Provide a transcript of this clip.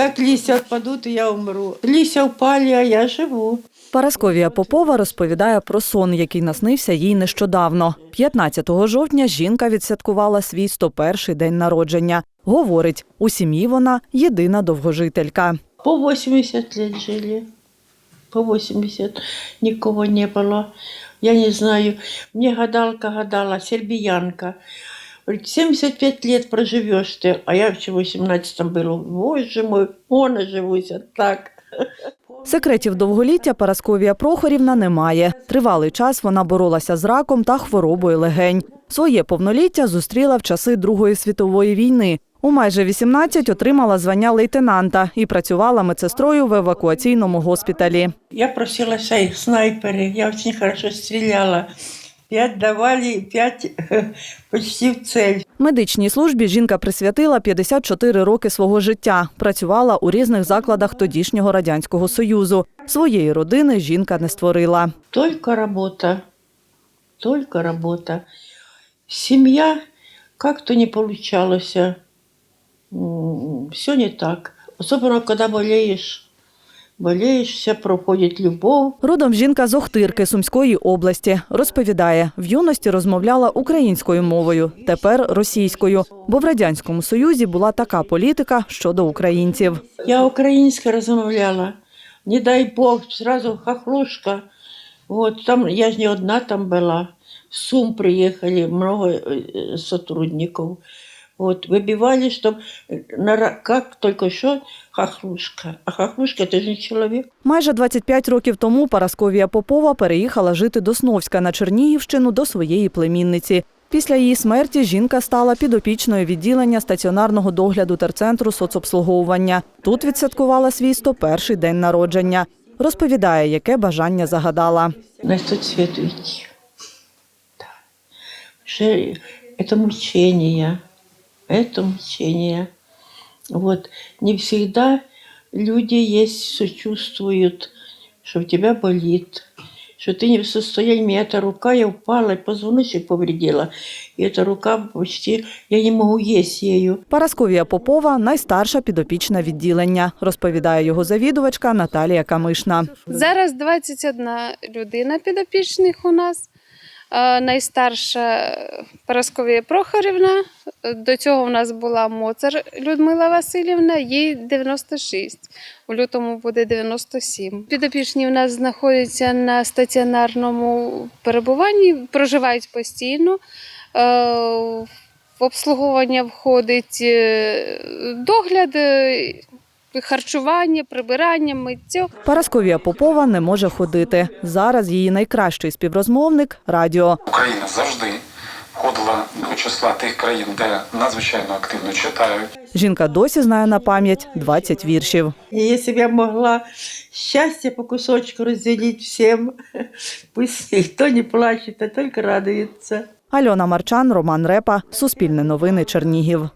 Как листья отпадут, и я умру. Листья упали, а я живу. Парасковія Попова розповідає про сон, який наснився їй нещодавно. 15 жовтня жінка відсвяткувала свій 101-й день народження. Говорить, у сім'ї вона єдина довгожителька. По 80 лет жили. По 80. Никого не было. Я не знаю. Мне гадалка гадала, сербиянка. Говорит, 75 лет проживешь ты. А я в 18 было. Боже мой, он оживуся так. Секретів довголіття Парасковія Прохорівна не має. Тривалий час вона боролася з раком та хворобою легень. Своє повноліття зустріла в часи Другої світової війни. У майже 18 отримала звання лейтенанта і працювала медсестрою в евакуаційному госпіталі. Я просила своих снайперы. Я очень хорошо стреляла. Пять давали, пять почти в цель. Медичній службі жінка присвятила 54 роки свого життя. Працювала у різних закладах тодішнього радянського союзу. Своєї родини жінка не створила. Только работа, только работа. Семья как-то не получалось. Все не так. Особенно, когда болеешь. Болеешь, вся проходит любовь. Родом жінка з Охтирки Сумської області. Розповідає, в юності розмовляла українською мовою, тепер російською, бо в радянському союзі була така політика щодо українців. Я украинская размовляла. Не дай Бог, сразу хохлушка. Вот там, я же не одна там была. В Сум приехали много э, сотрудников. Вот, выбивали, чтобы как только что хохлушка. А хохлушка это же не человек. Майже 25 років тому Парасковія Попова переїхала жити до Сновська на Чернігівщину до своєї племінниці. Після її смерті жінка стала підопічною відділення стаціонарного догляду терцентру соцобслуговування. Тут відсвяткувала свій 101-й день народження. Розповідає, яке бажання загадала. На тот свет уйти. Да. Уже это мучение. Это мучение. Вот. Не всегда люди есть, сочувствуют, что у тебя болит, что ты не в состоянии. У меня эта рука, я упала, и позвоночник повредила. И эта рука почти, я не могу есть ею. Парасковія Попова найстарша підопічна відділення, розповідає його завідувачка Наталія Камишна. Зараз 21 людина підопічних у нас. Е, Найстарша Парасковія Прохорівна. До цього у нас була Моцар Людмила Васильівна, їй 96. У лютому буде 97. Підопічні у нас знаходяться на стаціонарному перебуванні, проживають постійно. Е, В обслуговування входить е, догляд, харчування, прибирання, миття. Парасковія Попова не може ходити. Зараз її найкращий співрозмовник радіо. Україна завжди входила до числа тих країн, де надзвичайно активно читають. Жінка досі знає на пам'ять 20 віршів. Если бы я могла счастье по кусочку разделить всем, пусть никто не плачет, а только радуется. Альона Марчан, Роман Репа, Суспільне новини, Чернігів.